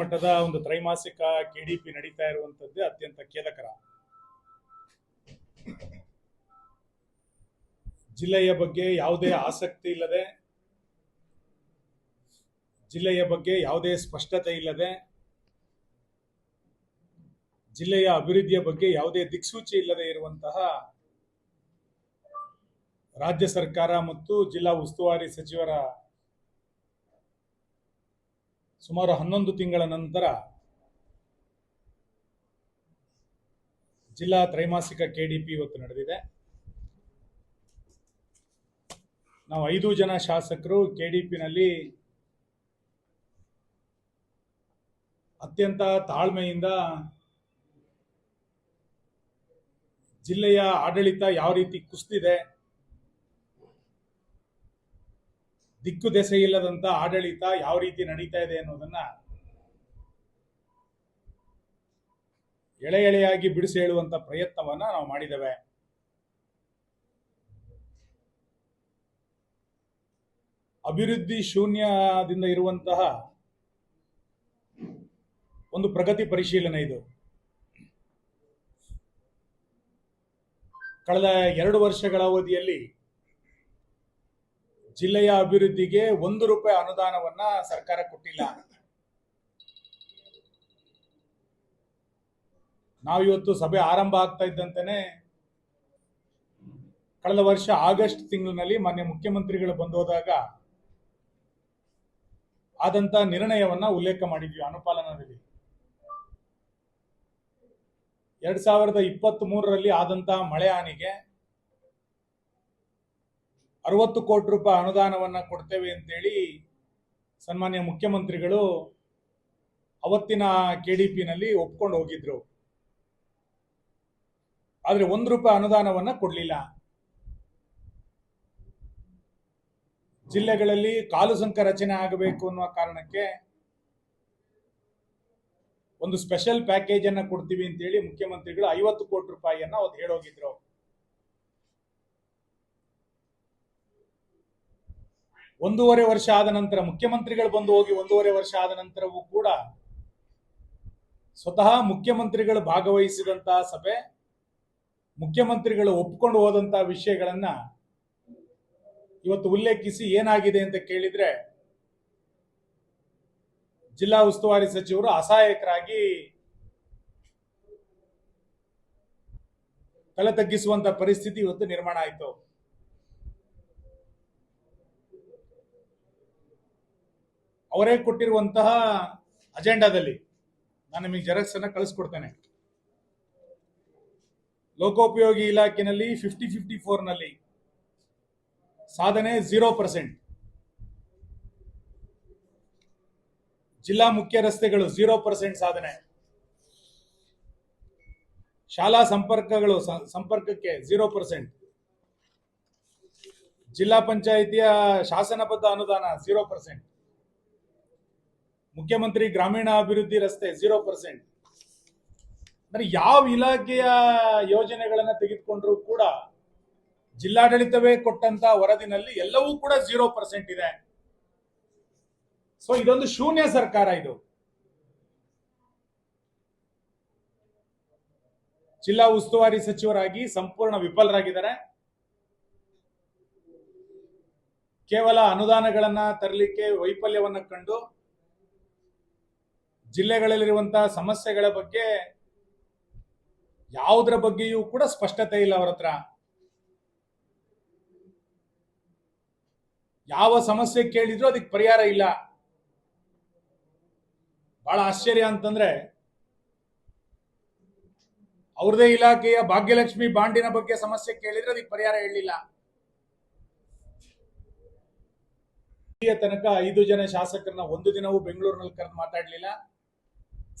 ಮಟ್ಟದ ಒಂದು ತ್ರೈಮಾಸಿಕ ಕೆಡಿಪಿ ನಡೀತಾ ಇರುವಂತದ್ದೇ ಅತ್ಯಂತ ಖೇದಕರ. ಜಿಲ್ಲೆಯ ಬಗ್ಗೆ ಯಾವುದೇ ಆಸಕ್ತಿ ಇಲ್ಲದೆ, ಜಿಲ್ಲೆಯ ಬಗ್ಗೆ ಯಾವುದೇ ಸ್ಪಷ್ಟತೆ ಇಲ್ಲದೆ, ಜಿಲ್ಲೆಯ ಅಭಿವೃದ್ಧಿಯ ಬಗ್ಗೆ ಯಾವುದೇ ದಿಕ್ಸೂಚಿ ಇಲ್ಲದೆ ಇರುವಂತಹ ರಾಜ್ಯ ಸರ್ಕಾರ ಮತ್ತು ಜಿಲ್ಲಾ ಉಸ್ತುವಾರಿ ಸಚಿವರ ಸುಮಾರು ಹನ್ನೊಂದು ತಿಂಗಳ ನಂತರ ಜಿಲ್ಲಾ ತ್ರೈಮಾಸಿಕ ಕೆಡಿಪಿ ಇವತ್ತು ನಡೆದಿದೆ. ನಾವು ಐದು ಜನ ಶಾಸಕರು ಕೆಡಿಪಿನಲ್ಲಿ ಅತ್ಯಂತ ತಾಳ್ಮೆಯಿಂದ ಜಿಲ್ಲೆಯ ಆಡಳಿತ ಯಾವ ರೀತಿ ಕುಸಿದಿದೆ ದಿಕ್ಕು ದೆಸೆ ಇಲ್ಲದಂತ ಆಡಳಿತ ಯಾವ ರೀತಿ ನಡೀತಾ ಇದೆ ಅನ್ನೋದನ್ನ ಎಳೆ ಎಳೆಯಾಗಿ ಬಿಡಿಸಿ ಹೇಳುವಂತ ಪ್ರಯತ್ನವನ್ನ ನಾವು ಮಾಡಿದ್ದೇವೆ. ಅಭಿವೃದ್ಧಿ ಶೂನ್ಯದಿಂದ ಇರುವಂತಹ ಒಂದು ಪ್ರಗತಿ ಪರಿಶೀಲನೆ ಇದು. ಕಳೆದ ಎರಡು ವರ್ಷಗಳ ಅವಧಿಯಲ್ಲಿ ಜಿಲ್ಲೆಯ ಅಭಿವೃದ್ಧಿಗೆ ಒಂದು ರೂಪಾಯಿ ಅನುದಾನವನ್ನ ಸರ್ಕಾರ ಕೊಟ್ಟಿಲ್ಲ. ನಾವಿವತ್ತು ಸಭೆ ಆರಂಭ ಆಗ್ತಾ ಇದ್ದಂತೆಯೇ ಕಳೆದ ವರ್ಷ ಆಗಸ್ಟ್ ತಿಂಗಳಿನಲ್ಲಿ ಮಾನ್ಯ ಮುಖ್ಯಮಂತ್ರಿಗಳು ಬಂದೋದಾಗ ಆದಂತ ನಿರ್ಣಯವನ್ನ ಉಲ್ಲೇಖ ಮಾಡಿದ್ವಿ, ಅನುಪಾಲನದಲ್ಲಿ. ಎರಡ್ ಸಾವಿರದ ಇಪ್ಪತ್ತ್ ಮೂರರಲ್ಲಿ ಆದಂತಹ ಮಳೆ ಹಾನಿಗೆ ಅರವತ್ತು ಕೋಟಿ ರೂಪಾಯಿ ಅನುದಾನವನ್ನ ಕೊಡ್ತೇವೆ ಅಂತೇಳಿ ಸನ್ಮಾನ್ಯ ಮುಖ್ಯಮಂತ್ರಿಗಳು ಅವತ್ತಿನ ಕೆ ಡಿ ಪಿನಲ್ಲಿ ಒಪ್ಕೊಂಡು ಹೋಗಿದ್ರು. ಆದರೆ ಒಂದು ರೂಪಾಯಿ ಅನುದಾನವನ್ನ ಕೊಡಲಿಲ್ಲ. ಜಿಲ್ಲೆಗಳಲ್ಲಿ ಕಾಲು ಸಂಕ ರಚನೆ ಆಗಬೇಕು ಅನ್ನುವ ಕಾರಣಕ್ಕೆ ಒಂದು ಸ್ಪೆಷಲ್ ಪ್ಯಾಕೇಜ್ ಅನ್ನ ಕೊಡ್ತೀವಿ ಅಂತೇಳಿ ಮುಖ್ಯಮಂತ್ರಿಗಳು ಐವತ್ತು ಕೋಟಿ ರೂಪಾಯಿಯನ್ನು ಅವತ್ತು ಹೇಳೋಗಿದ್ರು. ಒಂದೂವರೆ ವರ್ಷ ಆದ ನಂತರ ಮುಖ್ಯಮಂತ್ರಿಗಳು ಬಂದು ಹೋಗಿ ಒಂದೂವರೆ ವರ್ಷ ಆದ ನಂತರವೂ ಕೂಡ ಸ್ವತಃ ಮುಖ್ಯಮಂತ್ರಿಗಳು ಭಾಗವಹಿಸಿದಂತಹ ಸಭೆ, ಮುಖ್ಯಮಂತ್ರಿಗಳು ಒಪ್ಕೊಂಡು ಹೋದಂತಹ ವಿಷಯಗಳನ್ನ ಇವತ್ತು ಉಲ್ಲೇಖಿಸಿ ಏನಾಗಿದೆ ಅಂತ ಕೇಳಿದ್ರೆ ಜಿಲ್ಲಾ ಉಸ್ತುವಾರಿ ಸಚಿವರು ಅಸಹಾಯಕರಾಗಿ ತಲೆ ತಗ್ಗಿಸುವಂತ ಪರಿಸ್ಥಿತಿ ಇವತ್ತು ನಿರ್ಮಾಣ ಆಯಿತು. ಅವರೇ ಕೊಟ್ಟಿರುವಂತಹ ಅಜೆಂಡಾದಲ್ಲಿ ನಾನು ನಿಮಗೆ ಜೆರಾಕ್ಸ್ ಅನ್ನ ಕಳಿಸ್ಕೊಡ್ತೇನೆ. ಲೋಕೋಪಯೋಗಿ ಇಲಾಖೆನಲ್ಲಿ ಫಿಫ್ಟಿ ಫಿಫ್ಟಿ ಫೋರ್ನಲ್ಲಿ ಸಾಧನೆ ಜೀರೋ ಪರ್ಸೆಂಟ್ ಜಿಲ್ಲಾ ಮುಖ್ಯ ರಸ್ತೆಗಳು ಝೀರೋ ಪರ್ಸೆಂಟ್ ಸಾಧನೆ. ಶಾಲಾ ಸಂಪರ್ಕಗಳು ಸಂಪರ್ಕಕ್ಕೆ ಝೀರೋ ಪರ್ಸೆಂಟ್ ಜಿಲ್ಲಾ ಪಂಚಾಯಿತಿಯ ಶಾಸನಬದ್ಧ ಅನುದಾನ ಝೀರೋ ಪರ್ಸೆಂಟ್ ಮುಖ್ಯಮಂತ್ರಿ ಗ್ರಾಮೀಣ ಅಭಿವೃದ್ಧಿ ರಸ್ತೆ ಜೀರೋ ಪರ್ಸೆಂಟ್ ಅಂದ್ರೆ ಯಾವ ಇಲಾಖೆಯ ಯೋಜನೆಗಳನ್ನ ತೆಗೆದುಕೊಂಡ್ರು ಕೂಡ ಜಿಲ್ಲಾಡಳಿತವೇ ಕೊಟ್ಟಂತ ವರದಿನಲ್ಲಿ ಎಲ್ಲವೂ ಕೂಡ ಜೀರೋ ಪರ್ಸೆಂಟ್ ಇದೆ. ಸೊ ಇದೊಂದು ಶೂನ್ಯ ಸರ್ಕಾರ ಇದು. ಜಿಲ್ಲಾ ಉಸ್ತುವಾರಿ ಸಚಿವರಾಗಿ ಸಂಪೂರ್ಣ ವಿಫಲರಾಗಿದ್ದಾರೆ. ಕೇವಲ ಅನುದಾನಗಳನ್ನ ತರಲಿಕ್ಕೆ ವೈಫಲ್ಯವನ್ನ ಕಂಡು ಜಿಲ್ಲೆಗಳಲ್ಲಿರುವಂತಹ ಸಮಸ್ಯೆಗಳ ಬಗ್ಗೆ ಯಾವುದರ ಬಗ್ಗೆಯೂ ಕೂಡ ಸ್ಪಷ್ಟತೆ ಇಲ್ಲ ಅವರ ಹತ್ರ. ಯಾವ ಸಮಸ್ಯೆ ಕೇಳಿದ್ರು ಅದಕ್ಕೆ ಪರಿಹಾರ ಇಲ್ಲ. ಬಹಳ ಆಶ್ಚರ್ಯ ಅಂತಂದ್ರೆ ಅವ್ರದೇ ಇಲಾಖೆಯ ಭಾಗ್ಯಲಕ್ಷ್ಮಿ ಬಾಂಡಿನ ಬಗ್ಗೆ ಸಮಸ್ಯೆ ಕೇಳಿದ್ರೆ ಅದಕ್ಕೆ ಪರಿಹಾರ ಹೇಳಿಲ್ಲ ತನಕ ಐದು ಜನ ಶಾಸಕರನ್ನ ಒಂದು ದಿನವೂ ಬೆಂಗಳೂರಿನಲ್ಲಿ ಕರೆದು ಮಾತಾಡಲಿಲ್ಲ.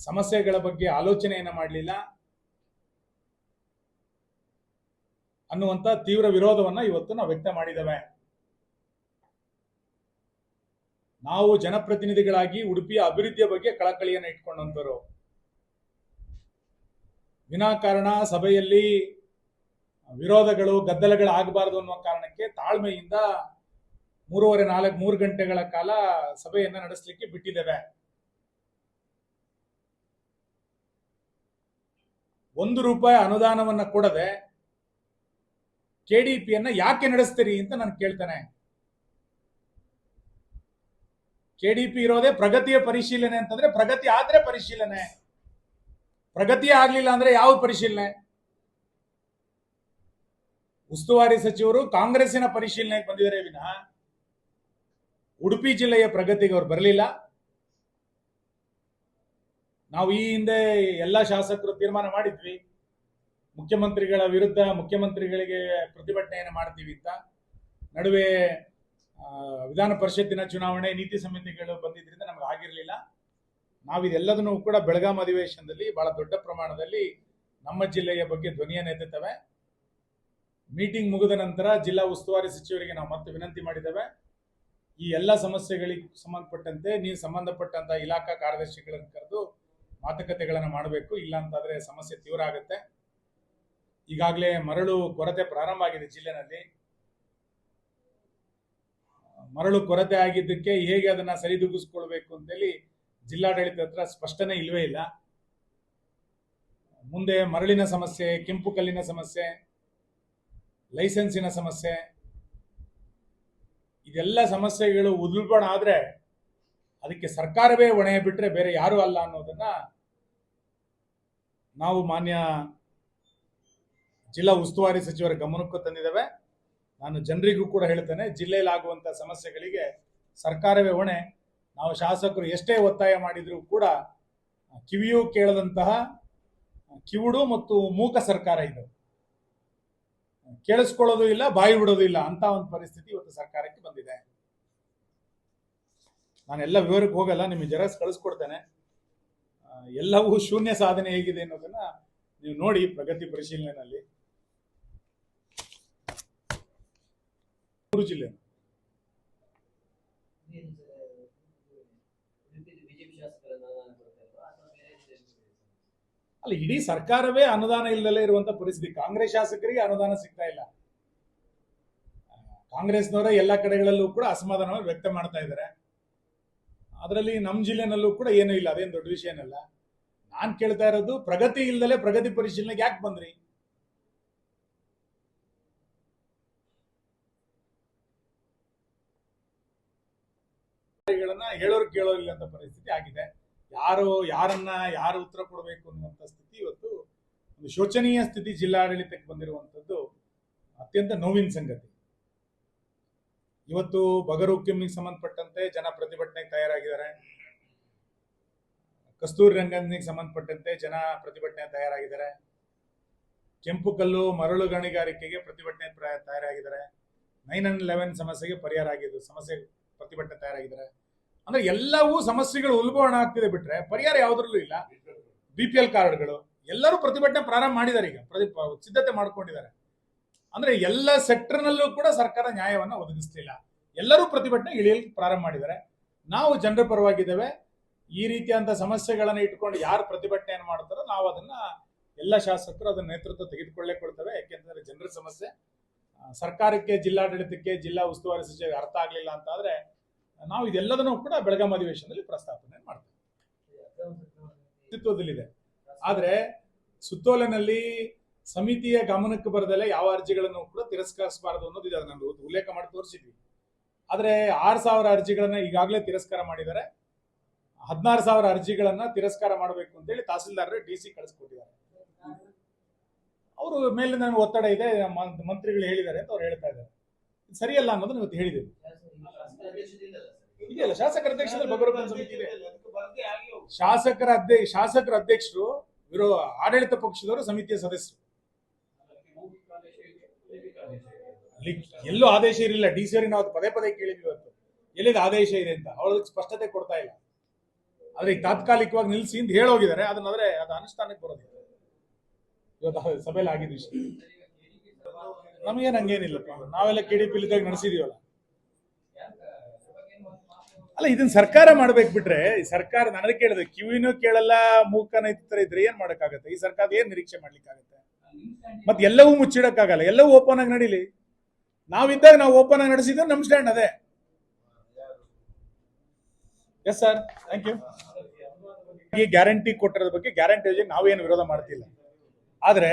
ಸಮಸ್ಯೆಗಳ ಬಗ್ಗೆ ಆಲೋಚನೆಯನ್ನು ಮಾಡಲಿಲ್ಲ ಅನ್ನುವಂತ ತೀವ್ರ ವಿರೋಧವನ್ನು ಇವತ್ತು ನಾವು ವ್ಯಕ್ತ ಮಾಡಿದ್ದೇವೆ. ನಾವು ಜನಪ್ರತಿನಿಧಿಗಳಾಗಿ ಉಡುಪಿಯ ಅಭಿವೃದ್ಧಿಯ ಬಗ್ಗೆ ಕಳಕಳಿಯನ್ನು ಇಟ್ಕೊಂಡಂತವರು ವಿನಾಕಾರಣ ಸಭೆಯಲ್ಲಿ ವಿರೋಧಗಳು, ಗದ್ದಲಗಳು ಆಗಬಾರದು ಅನ್ನುವ ಕಾರಣಕ್ಕೆ ತಾಳ್ಮೆಯಿಂದ ಮೂರುವರೆ ನಾಲ್ಕು ಮೂರು ಗಂಟೆಗಳ ಕಾಲ ಸಭೆಯನ್ನು ನಡೆಸಲಿಕ್ಕೆ ಬಿಟ್ಟಿದ್ದೇವೆ. ಒಂದು ರೂಪಾಯಿ ಅನುದಾನವನ್ನ ಕೊಡದೆ ಕೆಡಿಪಿಯನ್ನ ಯಾಕೆ ನಡೆಸ್ತೀರಿ ಅಂತ ನಾನು ಕೇಳ್ತೇನೆ. ಕೆಡಿಪಿ ಇರೋದೇ ಪ್ರಗತಿಯ ಪರಿಶೀಲನೆ ಅಂತಂದ್ರೆ ಪ್ರಗತಿ ಆದ್ರೆ ಪರಿಶೀಲನೆ. ಪ್ರಗತಿ ಆಗ್ಲಿಲ್ಲ ಅಂದ್ರೆ ಯಾವ ಪರಿಶೀಲನೆ? ಉಸ್ತುವಾರಿ ಸಚಿವರು ಕಾಂಗ್ರೆಸ್ಸಿನ ಪರಿಶೀಲನೆಗೆ ಬಂದಿದ್ದಾರೆ ವಿನಃ. ಉಡುಪಿ ಜಿಲ್ಲೆಯ ಪ್ರಗತಿಗೆ ಅವ್ರು ಬರಲಿಲ್ಲ. ನಾವು ಈ ಹಿಂದೆ ಎಲ್ಲ ಶಾಸಕರು ತೀರ್ಮಾನ ಮಾಡಿದ್ವಿ. ಮುಖ್ಯಮಂತ್ರಿಗಳ ವಿರುದ್ಧ ಮುಖ್ಯಮಂತ್ರಿಗಳಿಗೆ ಪ್ರತಿಭಟನೆಯನ್ನು ಮಾಡ್ತೀವಿ ಅಂತ. ನಡುವೆ ವಿಧಾನ ಪರಿಷತ್ತಿನ ಚುನಾವಣೆ, ನೀತಿ ಸಮಿತಿಗಳು ಬಂದಿದ್ದರಿಂದ ನಮ್ಗೆ ಆಗಿರಲಿಲ್ಲ. ನಾವು ಇದೆಲ್ಲದನ್ನು ಕೂಡ ಬೆಳಗಾಂ ಅಧಿವೇಶನದಲ್ಲಿ ಬಹಳ ದೊಡ್ಡ ಪ್ರಮಾಣದಲ್ಲಿ ನಮ್ಮ ಜಿಲ್ಲೆಯ ಬಗ್ಗೆ ಧ್ವನಿಯನ್ನು ಎತ್ತುತ್ತವೆ. ಮೀಟಿಂಗ್ ಮುಗಿದ ನಂತರ ಜಿಲ್ಲಾ ಉಸ್ತುವಾರಿ ಸಚಿವರಿಗೆ ನಾವು ಮತ್ತೆ ವಿನಂತಿ ಮಾಡಿದ್ದೇವೆ. ಈ ಎಲ್ಲ ಸಮಸ್ಯೆಗಳಿಗೆ ಸಂಬಂಧಪಟ್ಟಂತೆ, ನೀವು ಸಂಬಂಧಪಟ್ಟಂತ ಇಲಾಖಾ ಕಾರ್ಯದರ್ಶಿಗಳನ್ನು ಕರೆದು ಮಾತುಕತೆಗಳನ್ನು ಮಾಡಬೇಕು ಇಲ್ಲ ಅಂತಾದ್ರೆ ಸಮಸ್ಯೆ ತೀವ್ರ ಆಗುತ್ತೆ. ಈಗಾಗಲೇ ಮರಳು ಕೊರತೆ ಪ್ರಾರಂಭ ಆಗಿದೆ ಜಿಲ್ಲೆನಲ್ಲಿ. ಮರಳು ಕೊರತೆ ಆಗಿದ್ದಕ್ಕೆ ಹೇಗೆ ಅದನ್ನ ಸರಿದೂಗಿಸ್ಕೊಳ್ಬೇಕು ಅಂತೇಳಿ ಜಿಲ್ಲಾಡಳಿತ ಹತ್ರ ಸ್ಪಷ್ಟನೆ ಇಲ್ವೇ ಇಲ್ಲ. ಮುಂದೆ ಮರಳಿನ ಸಮಸ್ಯೆ, ಕೆಂಪು ಕಲ್ಲಿನ ಸಮಸ್ಯೆ, ಲೈಸೆನ್ಸಿನ ಸಮಸ್ಯೆ, ಇದೆಲ್ಲ ಸಮಸ್ಯೆಗಳು ಉದ್ಬಣ ಆದ್ರೆ ಅದಕ್ಕೆ ಸರ್ಕಾರವೇ ಹೊಣೆ ಬಿಟ್ರೆ ಬೇರೆ ಯಾರು ಅಲ್ಲ ಅನ್ನೋದನ್ನ ನಾವು ಮಾನ್ಯ ಜಿಲ್ಲಾ ಉಸ್ತುವಾರಿ ಸಚಿವರ ಗಮನಕ್ಕೂ ತಂದಿದ್ದೇವೆ. ನಾನು ಜನರಿಗೂ ಕೂಡ ಹೇಳ್ತೇನೆ, ಜಿಲ್ಲೆಯಲ್ಲಿ ಆಗುವಂತ ಸಮಸ್ಯೆಗಳಿಗೆ ಸರ್ಕಾರವೇ ಹೊಣೆ. ನಾವು ಶಾಸಕರು ಎಷ್ಟೇ ಒತ್ತಾಯ ಮಾಡಿದರೂ ಕೂಡ ಕಿವಿಯೂ ಕೇಳದಂತಹ ಕಿವುಡು ಮತ್ತು ಮೂಕ ಸರ್ಕಾರ ಇದು. ಕೇಳಿಸ್ಕೊಳ್ಳೋದು ಇಲ್ಲ, ಬಾಯಿ ಬಿಡೋದು ಇಲ್ಲ ಅಂತ ಒಂದು ಪರಿಸ್ಥಿತಿ ಇವತ್ತು ಸರ್ಕಾರಕ್ಕೆ ಬಂದಿದೆ. ನಾನೆಲ್ಲ ವಿವರಕ್ಕೆ ಹೋಗಲ್ಲ, ನಿಮಗೆ ಜೆರಾಕ್ಸ್ ಕಳಿಸ್ಕೊಡ್ತೇನೆ. ಎಲ್ಲವೂ ಶೂನ್ಯ ಸಾಧನೆ ಹೇಗಿದೆ ಅನ್ನೋದನ್ನ ನೀವು ನೋಡಿ ಪ್ರಗತಿ ಪರಿಶೀಲನೆಯಲ್ಲಿ. ಜಿಲ್ಲೆ. ಅಲ್ಲ, ಇಡೀ ಸರ್ಕಾರವೇ ಅನುದಾನ ಇಲ್ಲದಲ್ಲೇ ಇರುವಂತ ಪರಿಸ್ಥಿತಿ. ಕಾಂಗ್ರೆಸ್ ಶಾಸಕರಿಗೆ ಅನುದಾನ ಸಿಗ್ತಾ ಇಲ್ಲ. ಕಾಂಗ್ರೆಸ್ನವರೇ ಎಲ್ಲ ಕಡೆಗಳಲ್ಲೂ ಕೂಡ ಅಸಮಾಧಾನವನ್ನು ವ್ಯಕ್ತ ಮಾಡ್ತಾ ಇದ್ದಾರೆ. ಅದರಲ್ಲಿ ನಮ್ಮ ಜಿಲ್ಲೆನಲ್ಲೂ ಕೂಡ ಏನೂ ಇಲ್ಲ, ಅದೇನು ದೊಡ್ಡ ವಿಷಯ ಏನಲ್ಲ. ನಾನು ಕೇಳ್ತಾ ಇರೋದು ಪ್ರಗತಿ ಇಲ್ದಲೆ ಪ್ರಗತಿ ಪರಿಶೀಲನೆಗೆ ಯಾಕೆ ಬಂದ್ರಿ? ಹೇಳೋರ್ ಕೇಳೋರಿಲ್ಲ ಅಂತ ಪರಿಸ್ಥಿತಿ ಆಗಿದೆ. ಯಾರು, ಯಾರನ್ನ ಯಾರು ಉತ್ತರ ಕೊಡಬೇಕು ಅನ್ನುವಂಥ ಸ್ಥಿತಿ ಇವತ್ತು ಒಂದು ಶೋಚನೀಯ ಸ್ಥಿತಿ ಜಿಲ್ಲಾಡಳಿತಕ್ಕೆ ಬಂದಿರುವಂಥದ್ದು ಅತ್ಯಂತ ನೋವಿನ ಸಂಗತಿ. ಇವತ್ತು ಬಗರುಕ್ಕಿಮ್ಮಿಗೆ ಸಂಬಂಧಪಟ್ಟಂತೆ ಜನ ಪ್ರತಿಭಟನೆಗೆ ತಯಾರಾಗಿದ್ದಾರೆ. ಕಸ್ತೂರಿ ರಂಗನಿಗೆ ಸಂಬಂಧಪಟ್ಟಂತೆ ಜನ ಪ್ರತಿಭಟನೆ ತಯಾರಾಗಿದ್ದಾರೆ. ಕೆಂಪು ಕಲ್ಲು ಮರಳು ಗಣಿಗಾರಿಕೆಗೆ ಪ್ರತಿಭಟನೆ ಪ್ರ- ತಯಾರಾಗಿದ್ದಾರೆ. ನೈನ್ ಅಂಡ್ ಲೆವೆನ್ ಸಮಸ್ಯೆಗೆ ಪರಿಹಾರ ಆಗಿದೆ ಸಮಸ್ಯೆ ಪ್ರತಿಭಟನೆ ತಯಾರಾಗಿದ್ದಾರೆ. ಅಂದ್ರೆ ಎಲ್ಲವೂ ಸಮಸ್ಯೆಗಳು ಉಲ್ಬಣ ಆಗ್ತಿದೆ ಬಿಟ್ರೆ ಪರಿಹಾರ ಯಾವುದ್ರಲ್ಲೂ ಇಲ್ಲ. ಬಿ ಪಿ ಎಲ್ ಕಾರ್ಡ್ಗಳು ಎಲ್ಲರೂ ಪ್ರತಿಭಟನೆ ಪ್ರಾರಂಭ ಮಾಡಿದ್ದಾರೆ ಈಗ. ಪ್ರತಿ, ಸಿದ್ಧತೆ ಮಾಡ್ಕೊಂಡಿದ್ದಾರೆ. ಅಂದ್ರೆ ಎಲ್ಲ ಸೆಕ್ಟರ್ನಲ್ಲೂ ಕೂಡ ಸರ್ಕಾರ ನ್ಯಾಯವನ್ನ ಒದಗಿಸ್ತಿಲ್ಲ ಎಲ್ಲರೂ ಪ್ರತಿಭಟನೆ ಇಳಿಯಲು ಪ್ರಾರಂಭ ಮಾಡಿದ್ದಾರೆ. ನಾವು ಜನರ ಪರವಾಗಿದ್ದೇವೆ. ಈ ರೀತಿಯಾದಂಥ ಸಮಸ್ಯೆಗಳನ್ನು ಇಟ್ಕೊಂಡು ಯಾರು ಪ್ರತಿಭಟನೆಯನ್ನು ಮಾಡ್ತಾರೋ ನಾವು ಅದನ್ನ ಎಲ್ಲ ಶಾಸಕರು ಅದನ್ನ ನೇತೃತ್ವ ತೆಗೆದುಕೊಳ್ಳೇ ಕೊಡ್ತೇವೆ. ಯಾಕೆಂದ್ರೆ ಜನರ ಸಮಸ್ಯೆ. ಸರ್ಕಾರಕ್ಕೆ, ಜಿಲ್ಲಾಡಳಿತಕ್ಕೆ, ಜಿಲ್ಲಾ ಉಸ್ತುವಾರಿ ಸಚಿವರಿಗೆ ಅರ್ಥ ಆಗ್ಲಿಲ್ಲ ಅಂತ ಆದ್ರೆ ನಾವು ಇದೆಲ್ಲದನ್ನು ಕೂಡ ಬೆಳಗಾಂ ಅಧಿವೇಶನದಲ್ಲಿ ಪ್ರಸ್ತಾಪನೆ ಮಾಡ್ತೇವೆ. ಅಸ್ತಿತ್ವದಲ್ಲಿದೆ ಆದ್ರೆ ಸುತ್ತೋಲೆನಲ್ಲಿ ಸಮಿತಿಯ ಗಮನಕ್ಕೆ ಬರದಲ್ಲೇ ಯಾವ ಅರ್ಜಿಗಳನ್ನು ಕೂಡ ತಿರಸ್ಕರಿಸಬಾರದು ಅನ್ನೋದು ಇದೆ. ಅದನ್ನ ಉಲ್ಲೇಖ ಮಾಡಿ ತೋರಿಸಿದ್ವಿ. ಆದರೆ ಆರು ಸಾವಿರ ಅರ್ಜಿಗಳನ್ನ ಈಗಾಗಲೇ ತಿರಸ್ಕಾರ ಮಾಡಿದ್ದಾರೆ. ಹದಿನಾರು ಸಾವಿರ ಅರ್ಜಿಗಳನ್ನ ತಿರಸ್ಕಾರ ಮಾಡಬೇಕು ಅಂತೇಳಿ ತಹಸೀಲ್ದಾರ್ ಡಿ ಸಿ ಕಳಿಸ್ಕೊಟ್ಟಿದ್ದಾರೆ. ಅವರು ಮೇಲೆ ನನಗೆ ಒತ್ತಡ ಇದೆ. ಮಂತ್ರಿಗಳು ಹೇಳಿದ್ದಾರೆ ಅಂತ ಅವ್ರು ಹೇಳ್ತಾ ಇದ್ದಾರೆ. ಸರಿಯಲ್ಲ ಅನ್ನೋದನ್ನ ಇವತ್ತು ಹೇಳಿದೆ ಇದೆಯಲ್ಲ ಶಾಸಕರ ಅಧ್ಯಕ್ಷ ಬಗರುಕನ್ ಸಮಿತಿ ಇದೆ. ಶಾಸಕರ ಅಧ್ಯಕ್ಷ, ಶಾಸಕರ ಅಧ್ಯಕ್ಷರು ವಿರೋ, ಆಡಳಿತ ಪಕ್ಷದವರು ಸಮಿತಿಯ ಸದಸ್ಯರು ಅಲ್ಲಿ ಎಲ್ಲೂ ಆದೇಶ ಇರಲಿಲ್ಲ. ಡಿ ಸಿ ಅವರಿಗೆ ನಾವು ಪದೇ ಪದೇ ಕೇಳಿದ್ವಿ ಇವತ್ತು. ಎಲ್ಲಿದ ಆದೇಶ ಇದೆ ಅಂತ. ಅವ್ರಿಗೆ ಸ್ಪಷ್ಟತೆ ಕೊಡ್ತಾ ಇಲ್ಲ. ಆದ್ರೆ ಈಗ ತಾತ್ಕಾಲಿಕವಾಗಿ ನಿಲ್ಸಿ ಅಂತ ಹೇಳೋಗಿದ್ದಾರೆ ಅದನ್ನಾದ್ರೆ ಅದು ಅನುಷ್ಠಾನಕ್ಕೆ ಬರೋದಿಲ್ಲ. ಇವತ್ತು ಸಭೆಯಲ್ಲಿ ಆಗಿದ್ದು ವಿಷಯ ನಮಗೇನು ಹಂಗೇನಿಲ್ಲ ನಾವೆಲ್ಲ ಕೆ ಡಿ ಪಿ ಇದ್ದಾಗ ನಡೆಸಿದೀವಲ್ಲ. ಅಲ್ಲ, ಇದನ್ನ ಸರ್ಕಾರ ಮಾಡ್ಬೇಕು ಬಿಟ್ರೆ ಸರ್ಕಾರ ನನಗೆ ಕೇಳಿದೆ ಕಿವಿನೂ ಕೇಳಲ್ಲ, ಮೂಕನ ಇತರ ಇದ್ರೆ ಏನ್ ಮಾಡಕ್ಕಾಗತ್ತೆ? ಈ ಸರ್ಕಾರ ಏನ್ ನಿರೀಕ್ಷೆ ಮಾಡ್ಲಿಕ್ಕಾಗತ್ತೆ? ಮತ್ತೆ ಎಲ್ಲವೂ ಮುಚ್ಚಿಡಕ್ಕಾಗಲ್ಲ. ಎಲ್ಲವೂ ಓಪನ್ ಆಗಿ ನಡೀಲಿ. ನಾವಿದ್ದಾಗ ನಾವು ಓಪನ್ ಆಗಿ ನಡೆಸಿದ್ರೆ ನಮ್ಮ ಸ್ಟ್ಯಾಂಡ್ ಅದೇ. ಎಸ್ ಸರ್ ಥ್ಯಾಂಕ್ ಯು ಈ ಗ್ಯಾರಂಟಿ ಕೊಟ್ಟಿರೋದ ಬಗ್ಗೆ ಗ್ಯಾರಂಟಿ ಯೋಜನೆ ನಾವೇನು ವಿರೋಧ ಮಾಡ್ತಿಲ್ಲ. ಆದ್ರೆ,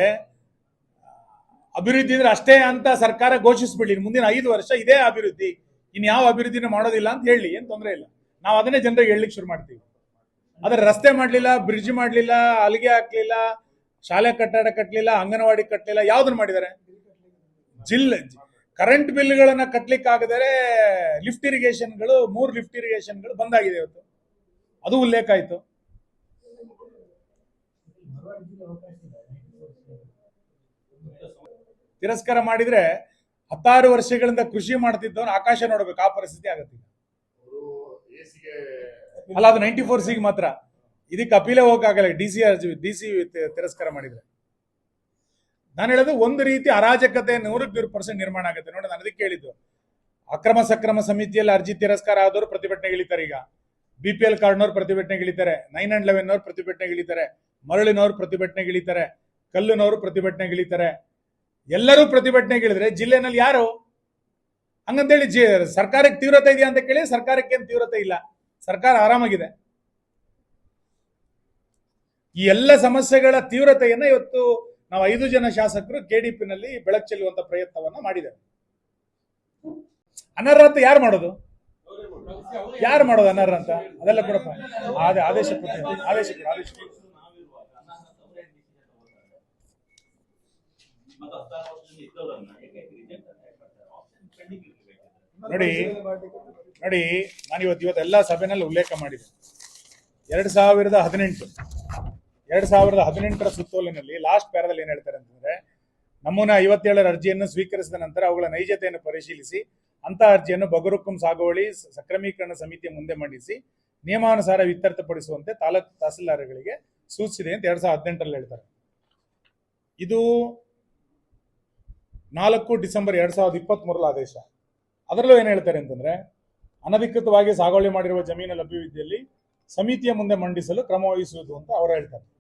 ಅಭಿವೃದ್ಧಿ ಅಂದ್ರೆ ಅಷ್ಟೇ ಅಂತ ಸರ್ಕಾರ ಘೋಷಿಸ್ಬಿಡ್ಲಿ ಮುಂದಿನ ಐದು ವರ್ಷ ಇದೇ ಅಭಿವೃದ್ಧಿ. ಇನ್ಯಾವ ಅಭಿವೃದ್ಧಿನ ಮಾಡೋದಿಲ್ಲ ಅಂತ ಹೇಳಿ, ಏನ್ ತೊಂದರೆ ಇಲ್ಲ. ನಾವು ಅದನ್ನೇ ಜನರಿಗೆ ಹೇಳಲಿಕ್ಕೆ ಶುರು ಮಾಡ್ತೀವಿ. ಆದ್ರೆ ರಸ್ತೆ ಮಾಡ್ಲಿಲ್ಲ ಬ್ರಿಡ್ಜ್ ಮಾಡ್ಲಿಲ್ಲ ಅಲ್ಲಿಗೆ ಹಾಕ್ಲಿಲ್ಲ, ಶಾಲೆ ಕಟ್ಟಡ ಕಟ್ಟಲಿಲ್ಲ ಅಂಗನವಾಡಿ ಕಟ್ಟಲಿಲ್ಲ ಯಾವ್ದನ್ನ ಮಾಡಿದ್ದಾರೆ? ಜಿಲ್ಲೆ ಕರೆಂಟ್ ಬಿಲ್ಗಳನ್ನ ಕಟ್ಟಲಿಕ್ಕೆ ಆಗದರೆ ಲಿಫ್ಟ್ ಇರಿಗೇಷನ್ಗಳು, ಮೂರು ಲಿಫ್ಟ್ ಇರಿಗೇಷನ್ಗಳು ಬಂದಾಗಿದೆ ಇವತ್ತು. ಅದು ಉಲ್ಲೇಖ ಆಯ್ತು. ತಿರಸ್ಕಾರ ಮಾಡಿದ್ರೆ ಹತ್ತಾರು ವರ್ಷಗಳಿಂದ ಕೃಷಿ ಮಾಡ್ತಿದ್ದವನು ಆಕಾಶ ನೋಡ್ಬೇಕು, ಆ ಪರಿಸ್ಥಿತಿ ಆಗತ್ತೆ ಅಲ್ಲ, ಅದು ನೈಂಟಿ ಫೋರ್ ಮಾತ್ರ. ಇದಕ್ಕೆ ಅಪೀಲೇ ಹೋಗಕ್ಕಾಗಲ್ಲ, ಡಿ ಸಿ ಡಿ ಸಿ ತಿರಸ್ಕಾರ ಮಾಡಿದ್ರೆ. ನಾನು ಹೇಳೋದು ಒಂದು ರೀತಿ ಅರಾಜಕತೆ ನೂರಕ್ಕೆ ನೂರು ಪರ್ಸೆಂಟ್ ನಿರ್ಮಾಣ ಆಗುತ್ತೆ. ನೋಡಿ, ನಾನು ಅದಕ್ಕೆ ಹೇಳಿದ್ದು. ಅಕ್ರಮ ಸಕ್ರಮ ಸಮಿತಿಯಲ್ಲಿ ಅರ್ಜಿ ತಿರಸ್ಕಾರ ಆದವರು ಪ್ರತಿಭಟನೆ ಇಳಿತಾರೆ ಈಗ. ಬಿ ಪಿ ಎಲ್ ಕಾರ್ಡ್ನವ್ರು ಪ್ರತಿಭಟನೆಗೆ ಇಳಿತಾರೆ. ನೈನ್ ಅಂಡ್ ಲೆವೆನ್ ಅವ್ರು ಪ್ರತಿಭಟನೆಗೆ ಇಳಿತಾರೆ. ಮರಳಿನವ್ರು ಪ್ರತಿಭಟನೆಗೆ ಇಳಿತಾರೆ. ಕಲ್ಲುನವರು ಪ್ರತಿಭಟನೆಗೆ ಇಳಿತಾರೆ. ಎಲ್ಲರೂ ಪ್ರತಿಭಟನೆಗೆ ಇಳಿದ್ರೆ ಜಿಲ್ಲೆನಲ್ಲಿ ಯಾರು? ಹಂಗಂತೇಳಿ ಜಿ, ಸರ್ಕಾರಕ್ಕೆ ತೀವ್ರತೆ ಇದೆಯಾ ಅಂತ ಕೇಳಿ ಸರ್ಕಾರಕ್ಕೆ ಏನು ತೀವ್ರತೆ ಇಲ್ಲ. ಸರ್ಕಾರ ಆರಾಮಾಗಿದೆ. ಈ ಎಲ್ಲ ಸಮಸ್ಯೆಗಳ ತೀವ್ರತೆಯನ್ನ ಇವತ್ತು ನಾವು ಐದು ಜನ ಶಾಸಕರು ಕೆ ಡಿ ಪಿನಲ್ಲಿ ಬೆಳಕು ಚೆಲ್ಲುವಂತ ಪ್ರಯತ್ನವನ್ನ ಅನರ್ಹ ಅಂತ ಯಾರು ಮಾಡೋದು? ಯಾರು ಮಾಡೋದು ಅನರ್ಹ ಅಂತ? ಅದೆಲ್ಲ ಕೊಡಪ್ಪ. ಅದೇ ಆದೇಶ. ಆದೇಶ ಆದೇಶ ನೋಡಿ ನೋಡಿ ನಾನು ಇವತ್ತು ಇವತ್ತು ಎಲ್ಲ ಸಭೆನಲ್ಲಿ ಉಲ್ಲೇಖ ಮಾಡಿದೆ. ಎರಡ್ ಸಾವಿರದ ಹದಿನೆಂಟು. ಎರಡ್ ಸಾವಿರದ ಹದಿನೆಂಟರ ಸುತ್ತೋಲಿನಲ್ಲಿ ಲಾಸ್ಟ್ ಪ್ಯಾರದಲ್ಲಿ ಏನ್ ಹೇಳ್ತಾರೆ ಅಂತಂದ್ರೆ, ನಮೂನೆ ಐವತ್ತೇಳರ ಅರ್ಜಿಯನ್ನು ಸ್ವೀಕರಿಸಿದ ನಂತರ ಅವುಗಳ ನೈಜತೆಯನ್ನು ಪರಿಶೀಲಿಸಿ ಅಂತ ಅರ್ಜಿಯನ್ನು ಬಗರುಕುಂ ಸಾಗುವಳಿ ಸಕ್ರಮೀಕರಣ ಸಮಿತಿಯ ಮುಂದೆ ಮಂಡಿಸಿ, ನಿಯಮಾನುಸಾರ ಇತ್ಯರ್ಥಪಡಿಸುವಂತೆ ತಾಲೂಕು ತಹಸೀಲ್ದಾರ್ಗಳಿಗೆ ಸೂಚಿಸಿದೆ ಅಂತ ಎರಡ್ ಸಾವಿರದ ಹದಿನೆಂಟರಲ್ಲಿ ಹೇಳ್ತಾರೆ. ಇದು ನಾಲ್ಕು ಡಿಸೆಂಬರ್ ಎರಡ್ ಸಾವಿರದ ಇಪ್ಪತ್ತ್ ಮೂರರ ಆದೇಶ. ಅದರಲ್ಲೂ ಏನು ಹೇಳ್ತಾರೆ ಅಂತಂದ್ರೆ, ಅನಧಿಕೃತವಾಗಿ ಸಾಗುವಳಿ ಮಾಡಿರುವ ಜಮೀನು ಲಭ್ಯವಿದ್ದಲ್ಲಿ ಸಮಿತಿಯ ಮುಂದೆ ಮಂಡಿಸಲು ಕ್ರಮ ವಹಿಸುವುದು ಅಂತ ಅವರು ಹೇಳ್ತಾರೆ.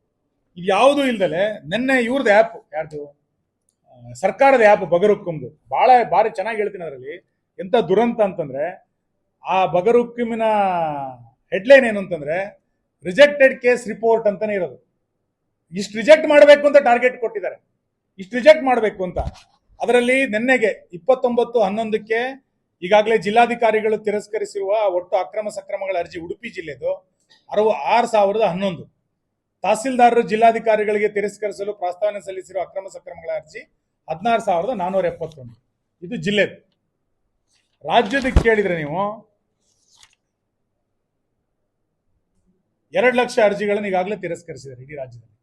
ಇದು ಯಾವುದೂ ಇಲ್ದಲೆ ನಿನ್ನೆ ಇವ್ರದ್ದು ಆ್ಯಪ್ ಯಾರ್ದು? ಸರ್ಕಾರದ ಆ್ಯಪ್ ಬಗರುಕ್ಕುಮ್ದು. ಬಹಳ ಭಾರಿ ಚೆನ್ನಾಗಿ ಹೇಳ್ತೀನಿ ಅದರಲ್ಲಿ. ಎಂತ ದುರಂತ ಅಂತಂದ್ರೆ, ಆ ಬಗರುಕ್ಕುಮಿನ ಹೆಡ್ಲೈನ್ ಏನು ಅಂತಂದ್ರೆ ರಿಜೆಕ್ಟೆಡ್ ಕೇಸ್ ರಿಪೋರ್ಟ್ ಅಂತಾನೆ ಇರೋದು. ಇಷ್ಟು ರಿಜೆಕ್ಟ್ ಮಾಡಬೇಕು ಅಂತ ಟಾರ್ಗೆಟ್ ಕೊಟ್ಟಿದ್ದಾರೆ. ಇಷ್ಟು ರಿಜೆಕ್ಟ್ ಮಾಡಬೇಕು ಅಂತ. ಅದರಲ್ಲಿ ನಿನ್ನೆಗೆ ಇಪ್ಪತ್ತೊಂಬತ್ತು ಹನ್ನೊಂದಕ್ಕೆ ಈಗಾಗಲೇ ಜಿಲ್ಲಾಧಿಕಾರಿಗಳು ತಿರಸ್ಕರಿಸಿರುವ ಒಟ್ಟು ಅಕ್ರಮ ಸಕ್ರಮಗಳ ಅರ್ಜಿ ಉಡುಪಿ ಜಿಲ್ಲೆದು ಅರವ, ಆರು ಸಾವಿರದ ಹನ್ನೊಂದು. ತಹಸೀಲ್ದಾರರು ಜಿಲ್ಲಾಧಿಕಾರಿಗಳಿಗೆ ತಿರಸ್ಕರಿಸಲು ಪ್ರಸ್ತಾವನೆ ಸಲ್ಲಿಸಿರುವ ಅಕ್ರಮ ಸಕ್ರಮಗಳ ಅರ್ಜಿ ಹದಿನಾರು ಸಾವಿರದ ನಾನ್ನೂರ ಎಪ್ಪತ್ತೊಂದು. ಇದು ಜಿಲ್ಲೆದು. ರಾಜ್ಯದ ಕೇಳಿದ್ರೆ ನೀವು ಎರಡು ಲಕ್ಷ ಅರ್ಜಿಗಳನ್ನು ಈಗಾಗಲೇ ತಿರಸ್ಕರಿಸಿದ್ದಾರೆ ಇಡೀ ರಾಜ್ಯದಲ್ಲಿ.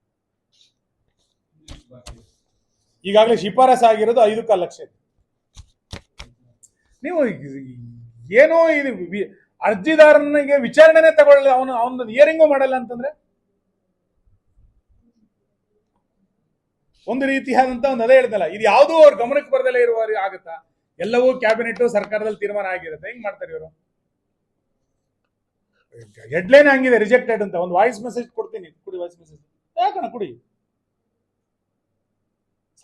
ಈಗಾಗಲೇ ಶಿಫಾರಸ್ ಆಗಿರೋದು ಐದು ಕಾಲು ಲಕ್ಷ. ನೀವು ಏನೋ ಇದು ಅರ್ಜಿದಾರನಿಗೆ ವಿಚಾರಣೆನೇ ತಗೊಳ್ಳಲ್ಲ ಅವನು ಅವನ ಹಿಯರಿಂಗು ಮಾಡಲ್ಲ ಅಂತಂದ್ರೆ ಒಂದು ರೀತಿಯಾದಂತ ಒಂದು ಅದೇ ಹೇಳ್ದಲ್ಲ, ಇದು ಯಾವುದೂ ಅವ್ರ ಗಮನಕ್ಕೆ ಬರದಲ್ಲ ಇರುವ ಆಗುತ್ತಾ? ಎಲ್ಲವೂ ಕ್ಯಾಬಿನೆಟ್ ಸರ್ಕಾರದಲ್ಲಿ ತೀರ್ಮಾನ ಆಗಿರುತ್ತೆ. ಹೆಂಗ್ ಮಾಡ್ತಾರೆ ಇವರು? ಹೆಡ್ಲೈನ್ ಹಂಗಿದೆ, ರಿಜೆಕ್ಟೆಡ್ ಅಂತ. ಒಂದು ವಾಯ್ಸ್ ಮೆಸೇಜ್ ಕೊಡ್ತೀನಿ. ಕುಡಿ ವಾಯ್ಸ್ ಮೆಸೇಜ್. ಯಾಕಣ ಕುಡಿ.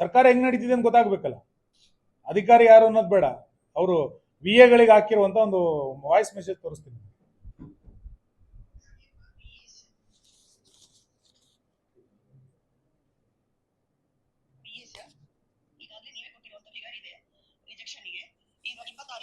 ಸರ್ಕಾರ ಹೆಂಗ್ ನಡೀತಿದೆ ಅಂತ ಗೊತ್ತಾಗ್ಬೇಕಲ್ಲ. ಅಧಿಕಾರಿ ಯಾರು ಅನ್ನೋದು ಬೇಡ. ಅವರು ವಿ ಎಗಳಿಗೆ ಹಾಕಿರುವಂತ ಒಂದು ವಾಯ್ಸ್ ಮೆಸೇಜ್ ತೋರಿಸ್ತೀನಿ PS ಈಗಾಗಲೇ ನೀವೇ ಕೊಟ್ಟಿರುವಂತ ಫಿಗರ್ ಇದೆ ರಿಜೆಕ್ಷನ್ಗೆ ಈಗ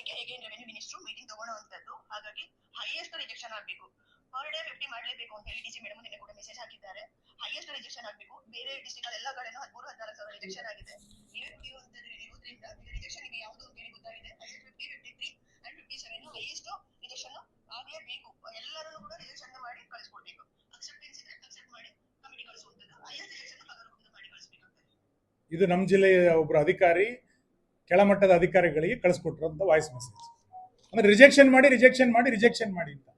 ಇಪ್ಪತ್ತಾರಕ್ಕೆ ಹೇಗೆ ರೆವೆನ್ಯೂ ಮಿನಿಸ್ಟ್ರು ಮೀಟಿಂಗ್ ತಗೊಳ್ಳುವಂತದ್ದು, ಹಾಗಾಗಿ ಹೈಯೆಸ್ಟ್ ರಿಜೆಕ್ಷನ್ ಆಗ್ಬೇಕು. ಪರ್ ಡೇ ಫಿಫ್ಟಿ ಮಾಡ್ಲೇಬೇಕು ಅಂತ ಹೇಳಿ ಡಿಸಿ ಮೇಡಮ್ ನಿನ್ನೆ ಕೂಡ ಮೆಸೇಜ್ ಹಾಕಿದ್ದಾರೆ. ಹೈಯೆಸ್ಟ್ ರಿಜೆಕ್ಷನ್ ಆಗ್ಬೇಕು. ಬೇರೆ ಡಿಸ್ಟ್ರಿಕ್ಟ್ ಎಲ್ಲ ಕಡೆನೂ ಹದಿಮೂರು, ಹದಿನಾಲ್ಕು ಸಾವಿರ ರಿಜೆಕ್ಷನ್ ಆಗಿದೆ. ಈಗ ರಿಜೆಕ್ಷನ್ಗೆ ಯಾವುದು ಅಂತ ಹೇಳಿ ಗೊತ್ತಾಗಿದೆ. Fifty fifty three and fifty seven highest rejection ಆಗಲೇಬೇಕು. ಎಲ್ಲರನ್ನು ಕೂಡ ರಿಜೆಕ್ಷನ್ ಮಾಡಿ ಕಳಿಸ್ಕೊಡ್ಬೇಕು. ಅಕ್ಸೆಪ್ಟೆನ್ಸ್ ಇದ್ರೆ ಅಕ್ಸೆಪ್ಟ್ ಮಾಡಿ ಕಮಿಟಿ ಕಳಿಸುವಂತದ್ದು. ಹೈಯೆಸ್ಟ್ ರಿಜೆಕ್ಷನ್ ಮಾಡಿ ಕಳಿಸ್ಬೇಕಾಗ್ತದೆ ಇದು ನಮ್ಮ ಜಿಲ್ಲೆಯ ಒಬ್ಬರು ಅಧಿಕಾರಿ ಕೆಳಮಟ್ಟದ ಅಧಿಕಾರಿಗಳಿಗೆ ಕಳಿಸ್ಕೊಟ್ಟಿರುವಂತ ವಾಯ್ಸ್ ಮೆಸೇಜ್ ಅಂದ್ರೆ ರಿಜೆಕ್ಷನ್ ಮಾಡಿ ರಿಜೆಕ್ಷನ್ ಮಾಡಿ ರಿಜೆಕ್ಷನ್ ಮಾಡಿ ಅಂತ.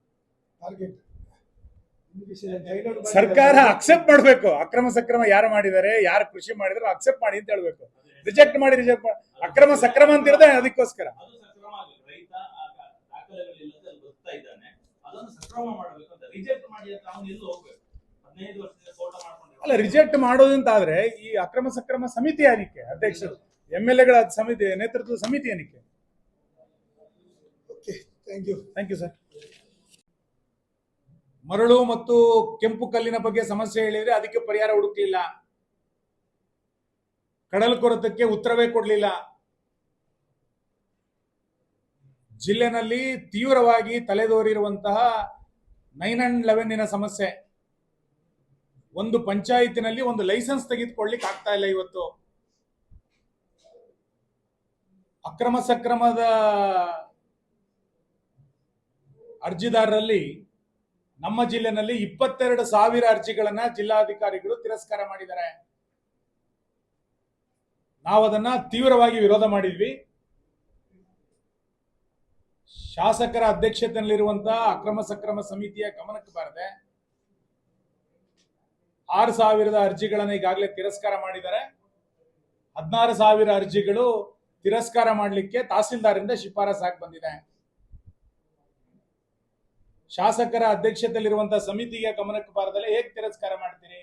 ಸರ್ಕಾರ ಅಕ್ಸೆಪ್ಟ್ ಮಾಡಬೇಕು. ಅಕ್ರಮ ಸಕ್ರಮ ಯಾರು ಮಾಡಿದ್ದಾರೆ ಯಾರು ಕೃಷಿ ಮಾಡಿದ್ರು ಅಕ್ಸೆಪ್ಟ್ ಮಾಡಿ ಅಂತ ಹೇಳ್ಬೇಕು. ರಿಜೆಕ್ಟ್ ಮಾಡಿ ರಿಜೆಕ್ಟ್ ಮಾಡಿ. ಅಕ್ರಮ ಸಕ್ರಮ ಅಂತ ಇರೋದೇ ಅದಕ್ಕೋಸ್ಕರ. ಅಲ್ಲಿ ಬರ್ತಾ ಇದ್ದಾನೆ. ಅದನ್ನು ಸಕ್ರಮ ಮಾಡಬೇಕು ಅಂತ. ರಿಜೆಕ್ಟ್ ಮಾಡಿ ಅಂತ ಅವನು ಎಲ್ಲಿ ಹೋಗ್ಬೇಕು? ಹದಿನೈದು ವರ್ಷದಿಂದ ತೋಟ ಮಾಡ್ಕೊಂಡು. ಅಲ್ಲ ರಿಜೆಕ್ಟ್ ಮಾಡೋದಂತಾದ್ರೆ ಅಂತ ಆದ್ರೆ ಈ ಅಕ್ರಮ ಸಕ್ರಮ ಸಮಿತಿ ಯಾರಿಕೆ ಅಧ್ಯಕ್ಷರು. ಎಂ ಎಲ್ ಎಗಳ ಸಮಿತಿ ನೇತೃತ್ವದ ಸಮಿತಿ ಏನಕ್ಕೆ? Okay thank you thank you sir ಮರಳು ಮತ್ತು ಕೆಂಪು ಕಲ್ಲಿನ ಬಗ್ಗೆ ಸಮಸ್ಯೆ ಹೇಳಿದ್ರೆ ಅದಕ್ಕೆ ಪರಿಹಾರ ಹುಡುಕಲಿಲ್ಲ. ಕಡಲ್ ಕೊರತಕ್ಕೆ ಉತ್ತರವೇ ಕೊಡಲಿಲ್ಲ. ಜಿಲ್ಲೆನಲ್ಲಿ ತೀವ್ರವಾಗಿ ತಲೆದೋರಿರುವಂತಹ ನೈನ್ ಅಂಡ್ ಲೆವೆನ್ನಿನ ಸಮಸ್ಯೆ. ಒಂದು ಪಂಚಾಯತಿನಲ್ಲಿ ಒಂದು ಲೈಸೆನ್ಸ್ ತೆಗೆದುಕೊಳ್ಳಿಕ್ ಆಗ್ತಾ ಇಲ್ಲ ಇವತ್ತು. ಅಕ್ರಮ ಸಕ್ರಮದ ಅರ್ಜಿದಾರರಲ್ಲಿ ನಮ್ಮ ಜಿಲ್ಲೆನಲ್ಲಿ ಇಪ್ಪತ್ತೆರಡು ಸಾವಿರ ಅರ್ಜಿಗಳನ್ನ ಜಿಲ್ಲಾಧಿಕಾರಿಗಳು ತಿರಸ್ಕಾರ ಮಾಡಿದ್ದಾರೆ. ನಾವು ಅದನ್ನ ತೀವ್ರವಾಗಿ ವಿರೋಧ ಮಾಡಿದ್ವಿ. ಶಾಸಕರ ಅಧ್ಯಕ್ಷತೆಯಲ್ಲಿರುವಂತಹ ಅಕ್ರಮ ಸಕ್ರಮ ಸಮಿತಿಯ ಗಮನಕ್ಕೆ ಬಾರದೆ ಆರು ಸಾವಿರದ ಅರ್ಜಿಗಳನ್ನ ಈಗಾಗಲೇ ತಿರಸ್ಕಾರ ಮಾಡಿದ್ದಾರೆ. ಹದಿನಾರು ಸಾವಿರ ಅರ್ಜಿಗಳು ತಿರಸ್ಕಾರ ಮಾಡಲಿಕ್ಕೆ ತಹಸೀಲ್ದಾರಿಂದ ಶಿಫಾರಸಾಗಿ ಬಂದಿದೆ. ಶಾಸಕರ ಅಧ್ಯಕ್ಷತೆಯಲ್ಲಿರುವಂತಹ ಸಮಿತಿಗೆ ಗಮನಕ್ಕೆ ಬಾರದಲ್ಲೇ ಹೇಗೆ ತಿರಸ್ಕಾರ ಮಾಡ್ತೀರಿ?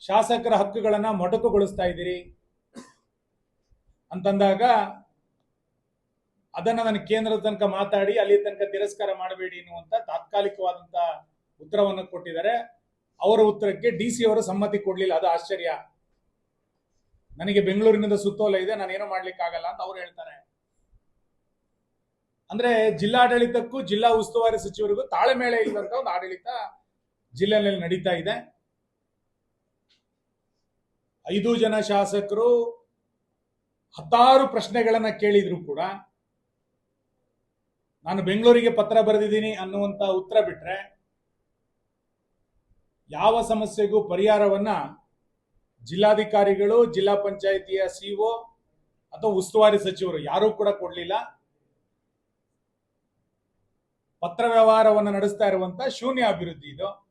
ಶಾಸಕರ ಹಕ್ಕುಗಳನ್ನ ಮೊಟಕುಗೊಳಿಸ್ತಾ ಇದ್ದೀರಿ. ಅಂತಂದಾಗ ಅದನ್ನ ನಾನು ಕೇಂದ್ರದ ತನಕ ಮಾತಾಡಿ ಅಲ್ಲಿ ತನಕ ತಿರಸ್ಕಾರ ಮಾಡಬೇಡಿ ಎನ್ನುವಂತ ತಾತ್ಕಾಲಿಕವಾದಂತ ಉತ್ತರವನ್ನು ಕೊಟ್ಟಿದ್ದಾರೆ. ಅವರ ಉತ್ತರಕ್ಕೆ ಡಿ ಸಿ ಅವರು ಸಮ್ಮತಿ ಕೊಡ್ಲಿಲ್ಲ. ಅದು ಆಶ್ಚರ್ಯ. ನನಗೆ ಬೆಂಗಳೂರಿನಿಂದ ಸುತ್ತೋಲ ಇದೆ, ನಾನೇನು ಮಾಡ್ಲಿಕ್ಕೆ ಆಗಲ್ಲ ಅಂತ ಅವ್ರು ಹೇಳ್ತಾರೆ. ಅಂದ್ರೆ ಜಿಲ್ಲಾಡಳಿತಕ್ಕೂ ಜಿಲ್ಲಾ ಉಸ್ತುವಾರಿ ಸಚಿವರಿಗೂ ತಾಳೆಮೇಳೆ ಇಲ್ಲದಂತ ಒಂದು ಆಡಳಿತ ಜಿಲ್ಲೆಯಲ್ಲಿ ನಡೀತಾ ಇದೆ. ಐದು ಜನ ಶಾಸಕರು ಹತ್ತಾರು ಪ್ರಶ್ನೆಗಳನ್ನ ಕೇಳಿದ್ರು ಕೂಡ. ನಾನು ಬೆಂಗಳೂರಿಗೆ ಪತ್ರ ಬರೆದಿದ್ದೀನಿ ಅನ್ನುವಂತ ಉತ್ತರ ಬಿಟ್ರೆ ಯಾವ ಸಮಸ್ಯೆಗೂ ಪರಿಹಾರವನ್ನ ಜಿಲ್ಲಾಧಿಕಾರಿಗಳು, ಜಿಲ್ಲಾ ಪಂಚಾಯಿತಿಯ ಸಿಒ ಅಥವಾ ಉಸ್ತುವಾರಿ ಸಚಿವರು ಯಾರೂ ಕೂಡ ಕೊಡ್ಲಿಲ್ಲ. ಪತ್ರ ವ್ಯವಹಾರವನ್ನು ನಡೆಸ್ತಾ ಇರುವಂತ ಶೂನ್ಯ ಅಭಿವೃದ್ಧಿ ಇದು.